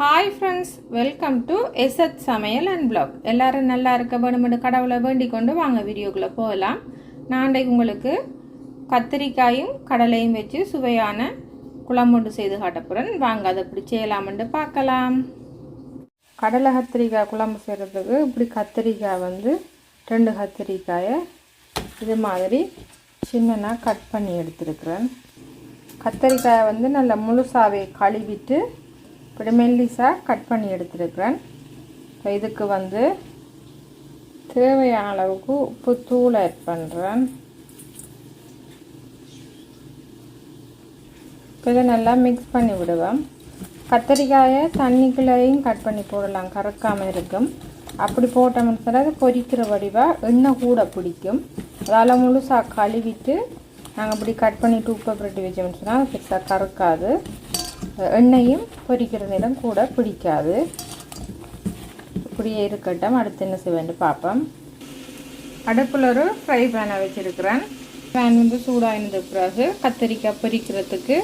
Hi friends welcome to எஸ்எத் சமையல் and black எல்லாரும் நல்லா இருக்க வேணுமென்று கடவுளை வேண்டிக் கொண்டு வாங்க வீடியோக்குள்ளே போகலாம். நான் இன்றைக்கு உங்களுக்கு கத்திரிக்காயும் கடலையும் வச்சு சுவையான குழம்புண்டு செய்து காட்டப்புறேன். வாங்க அதை இப்படி செய்யலாம்னு பார்க்கலாம். கடலை கத்திரிக்காய் குழம்பு செய்கிறதுக்கு இப்படி கத்திரிக்காய் வந்து ரெண்டு கத்திரிக்காயை இது மாதிரி சின்னனாக கட் பண்ணி எடுத்துருக்குறேன். கத்திரிக்காயை வந்து நல்லா முழுசாவே கழுவிட்டு இப்படி மெல்லிசாக கட் பண்ணி எடுத்துருக்குறேன். இதுக்கு வந்து தேவையான அளவுக்கு உப்பு தூள் ஆட் பண்ணுறேன் இப்போ இதை நல்லா மிக்ஸ் பண்ணி விடுவேன் கத்தரிக்காயை தண்ணிக்குள்ளேயும் கட் பண்ணி போடலாம். கறக்காமல் இருக்கும். அப்படி போட்டோம்னு சொன்னால் அது பொரிக்கிற வடிவாக எண்ணெய் கூட பிடிக்கும். அதால் முழுசாக கழுவிட்டு நாங்கள் இப்படி கட் பண்ணிட்டு உப்பை புரட்டி வச்சோம்னு சொன்னால் பெருசாக கறக்காது. எண்ணெயும் பொரிக்கிற நேரம் கூட பிடிக்காது. இப்படியே இருக்கட்டும். அடுத்து என்ன செய்வேன்னு பார்ப்போம். அடுப்பில் ஒரு ஃப்ரை பேனை வச்சுருக்கிறேன். பேன் வந்து சூடாகினது பிறகு கத்திரிக்காய் பொரிக்கிறதுக்கு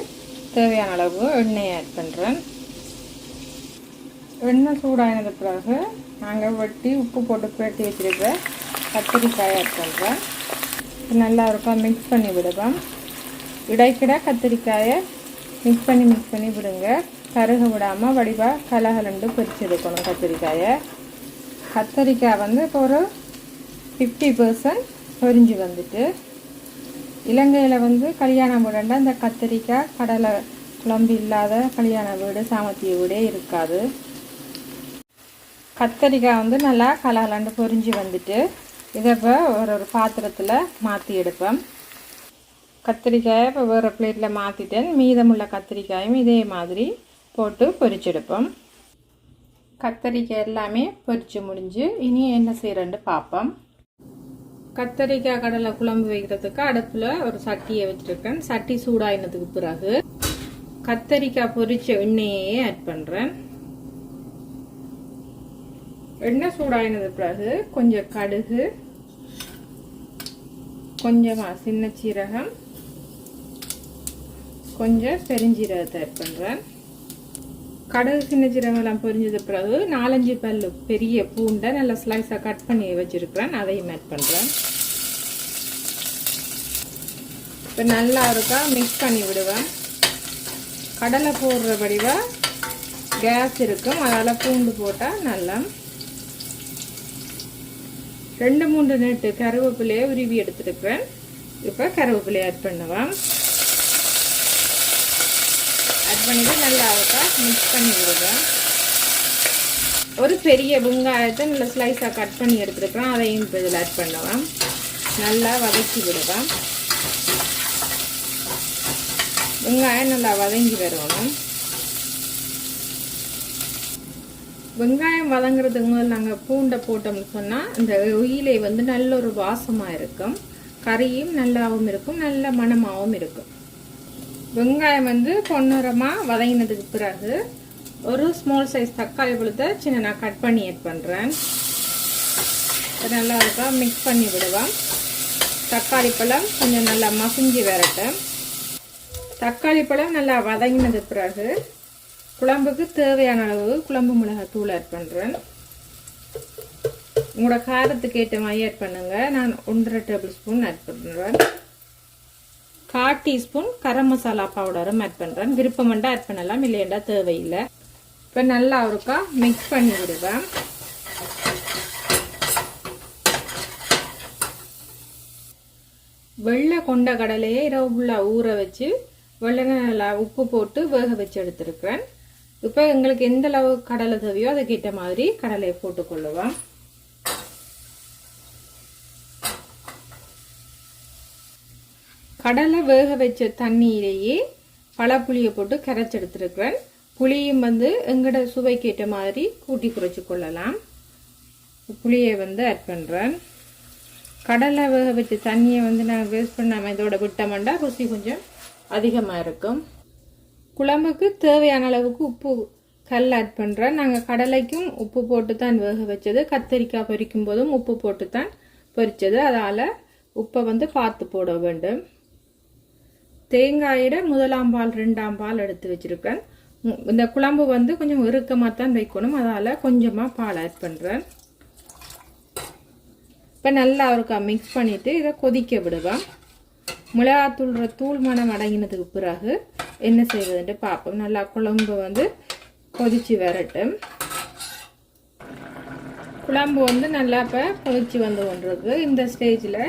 தேவையான அளவு எண்ணெய் ஆட் பண்ணுறேன் எண்ணெய் சூடாகினது பிறகு நாங்கள் வெட்டி உப்பு போட்டு புரட்டி வச்சுருக்க கத்திரிக்காய் ஆட் பண்ணுறேன் நல்லா இருக்கும். மிக்ஸ் பண்ணி விடுவேன் இடைக்கிட கத்திரிக்காயை மிக்ஸ் பண்ணி மிக்ஸ் பண்ணி விடுங்க. கருக விடாமல் வடிவாக கலகலண்டு பொரிச்சு எடுக்கணும் கத்திரிக்காயை. கத்திரிக்காய் வந்து இப்போ ஒரு ஃபிஃப்டி பர்சன்ட் பொரிஞ்சு வந்துட்டு இலங்கையில் வந்து கல்யாணம் வீடுண்டா இந்த கத்திரிக்காய் கடலை குழம்பு இல்லாத கல்யாண வீடு சாமத்திய வீடே இருக்காது. கத்தரிக்காய் வந்து நல்லா கலகலண்டு பொரிஞ்சு வந்துட்டு இதை இப்போ ஒரு ஒரு பாத்திரத்தில் மாற்றி எடுப்பேன் கத்திரிக்காயை இப்போ வேறு பிளேட்டில் மாற்றிட்டேன் மீதமுள்ள கத்திரிக்காயும் இதே மாதிரி போட்டு பொரிச்செடுப்போம். கத்தரிக்காய் எல்லாமே பொரித்து முடிஞ்சு இனி என்ன செய்கிறேன்னு பார்ப்போம். கத்தரிக்காய் கடலை குழம்பு வைக்கிறதுக்கு அடுப்பில் ஒரு சட்டியை வச்சுருக்கேன். சட்டி சூடாயினதுக்கு பிறகு கத்தரிக்காய் பொரிச்ச எண்ணெயே ஆட் பண்ணுறேன் எண்ணெய் சூடாயினது பிறகு கொஞ்சம் கடுகு கொஞ்சமாக சின்ன சீரகம் கொஞ்சம் பெருஞ்சீரகத்தை ஆட் பண்ணுறேன் கடகு சின்ன ஜீரகம்லாம் எல்லாம் பொரிஞ்சது பிறகு நாலஞ்சு பல் பெரிய பூண்டை நல்லா ஸ்லைஸாக கட் பண்ணி வச்சுருக்கிறேன். அதையும் ஆட் பண்ணுறேன் இப்போ நல்லா இருக்கா மிக்ஸ் பண்ணி விடுவேன். கடலை போடுற வடிவாக கேஸ் இருக்கும். அதால் பூண்டு போட்டால் நல்லா. ரெண்டு மூன்று நெட்டு கருவேப்பிலையை உருவி எடுத்துருக்கிறேன். இப்போ கருவேப்பிலையை ஆட் பண்ணுவேன் ஆட் பண்ணிவிட்டு நல்லா இருக்கா மிக்ஸ் பண்ணி விடுவேன் ஒரு பெரிய வெங்காயத்தை நல்லா ஸ்லைஸாக கட் பண்ணி எடுத்துருக்கோம் அதையும் இப்போ இதில் ஆட் பண்ணுவேன் நல்லா வதக்கி விடுவேன் வெங்காயம் நல்லா வதங்கி வரணும். வெங்காயம் வதங்குறதுக்கு முதல்ல நாங்கள் பூண்டை போட்டோம்னு சொன்னால் இந்த உயிலை வந்து நல்ல ஒரு வாசமாக இருக்கும். கறியும் நல்லாவும் இருக்கும். நல்ல மணமாகவும் இருக்கும். வெங்காயம் வந்து பொன்னுரமாக வதங்கினதுக்கு பிறகு ஒரு ஸ்மால் சைஸ் தக்காளி பழத்தை சின்ன நான் கட் பண்ணி ஆட் பண்ணுறேன் நல்லா இருக்கா? மிக்ஸ் பண்ணி விடுவேன் தக்காளி பழம் கொஞ்சம் நல்லா மசிஞ்சு விரட்டேன் தக்காளி பழம் நல்லா வதங்கினது பிறகு குழம்புக்கு தேவையான அளவு குழம்பு மிளகாய் தூள் ஆட் பண்ணுறேன் உங்களோட காரத்துக்கு ஏற்ற மாதிரி ஆட் பண்ணுங்கள் நான் ஒன்றரை டேபிள் ஸ்பூன் ஆட் பண்ணுறேன் கால் டீஸ்பூன் கரம் மசாலா பவுடரும் ஆட் பண்ணுறேன் விருப்பமெண்டா ஆட் பண்ணலாம் இல்லையண்டா தேவையில்லை. இப்போ நல்லா ஒருக்கா மிக்ஸ் பண்ணி விடுவேன் வெள்ளை கொண்ட கடலையை இரவு ஃபுல்லாக ஊற வச்சு வெள்ளை நல்லா உப்பு போட்டு வேக வச்சு எடுத்துருக்கிறேன். இப்போ எங்களுக்கு எந்த அளவு கடலை தேவையோ அதுக்கேற்ற மாதிரி கடலையை போட்டுக்கொள்ளுவேன் கடலை வேக வச்ச தண்ணியிலேயே பழப்புளியை போட்டு கரைச்செடுத்துருக்குறேன் புளியும் வந்து எங்களோட சுவைக்கேற்ற மாதிரி கூட்டி குறைச்சி கொள்ளலாம். புளியை வந்து ஆட் பண்ணுறேன் கடலை வேக வச்ச தண்ணியை வந்து நாங்கள் வேஸ்ட் பண்ணாமல் இதோட விட்டோம்னா ருசி கொஞ்சம் அதிகமாக இருக்கும். குழம்புக்கு தேவையான அளவுக்கு உப்பு கல் ஆட் பண்ணுறேன் நாங்கள் கடலைக்கும் உப்பு போட்டு தான் வேக வச்சது. கத்தரிக்காய் பொரிக்கும் போதும் உப்பு போட்டு தான் பொரிச்சது. அதால் உப்பை வந்து பார்த்து போட வேண்டும். தேங்காயிட முதலாம் பால் ரெண்டாம் பால் எடுத்து வச்சுருக்கேன். இந்த குழம்பு வந்து கொஞ்சம் இறுக்கமாக தான் வைக்கணும். அதால் கொஞ்சமாக பால் ஆட் பண்ணுறேன் இப்போ நல்லா ஒருக்கா மிக்ஸ் பண்ணிவிட்டு இதை கொதிக்க விடுவேன். மிளகாத்தூள்ற தூள் மணம் அடங்கினதுக்கு பிறகு என்ன செய்வதுன்ட்டு பார்ப்போம். நல்லா குழம்பு வந்து கொதித்து வரட்டும். குழம்பு வந்து நல்லா இப்போ கொதித்து வந்து கொண்டிருக்கு. இந்த ஸ்டேஜில்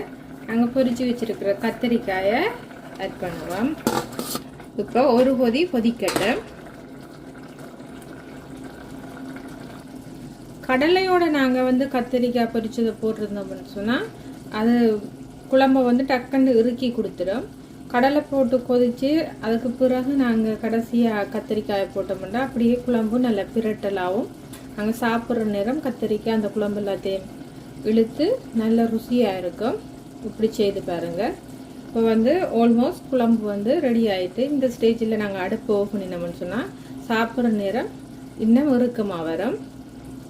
நாங்கள் பொரித்து வச்சுருக்கிற கத்திரிக்காயை ஆட் பண்ணுவோம் இப்போ ஒரு கொதி கொதிக்கட்டும். கடலையோட நாங்கள் வந்து கத்திரிக்காய் பொரிச்சதை போட்டிருந்தோம்னு சொன்னால் அது குழம்ப வந்து டக்குன்னு இறுக்கி கொடுத்துடும் கடலை போட்டு கொதித்து அதுக்கு பிறகு நாங்கள் கடைசியாக கத்திரிக்காயை போட்டோம்னா அப்படியே குழம்பு நல்லா பிரட்டலாகவும் நாங்கள் சாப்பிட்ற நேரம் கத்திரிக்காய் அந்த குழம்பு எல்லாத்தையும் இழுத்து நல்ல ருசியாக இருக்கும். இப்படி செய்து பாருங்கள் இப்போ வந்து ஆல்மோஸ்ட் குழம்பு வந்து ரெடி ஆகிட்டு இந்த ஸ்டேஜில் நாங்கள் அடுப்பு ஓஃப் பண்ணினோம்னு சொன்னால் சாப்பிட்ற நேரம் இன்னும் இறுக்கமாக வரும்.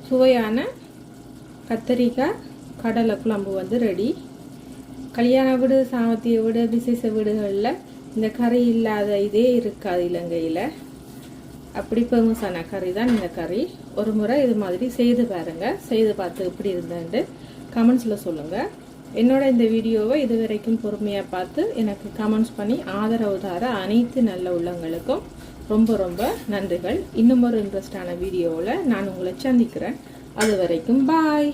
சுவையான கத்தரிக்காய் கடலை குழம்பு வந்து ரெடி கல்யாண வீடு சாமத்திய வீடு விசேஷ வீடுகளில் இந்த கறி இல்லாத இதே இருக்காது இலங்கையில். அப்படி ஃபேமஸான கறி தான் இந்த கறி. ஒரு முறை இது மாதிரி செய்து பாருங்கள் செய்து பார்த்து எப்படி இருந்தேன்ட்டு கமெண்ட்ஸில் சொல்லுங்கள் என்னோட இந்த வீடியோவை இது வரைக்கும் பொறுமையாக பார்த்து எனக்கு கமெண்ட்ஸ் பண்ணி ஆதரவு தர அனைத்து நல்ல உள்ளங்களுக்கும் ரொம்ப ரொம்ப நன்றிகள். இன்னும் ஒரு இன்ட்ரெஸ்டான வீடியோவில் நான் உங்களை சந்திக்கிறேன். அது வரைக்கும் பாய்